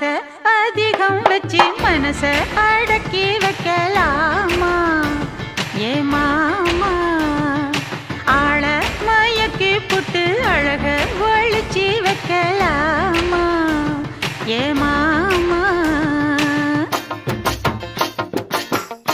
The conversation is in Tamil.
மனச அதிகம் வச்சு மனச அடக்கி வைக்கலாமா? ஏ மாமா ஆழ மயக்கி புட்டு அழக ஒழிச்சு வைக்கலாம்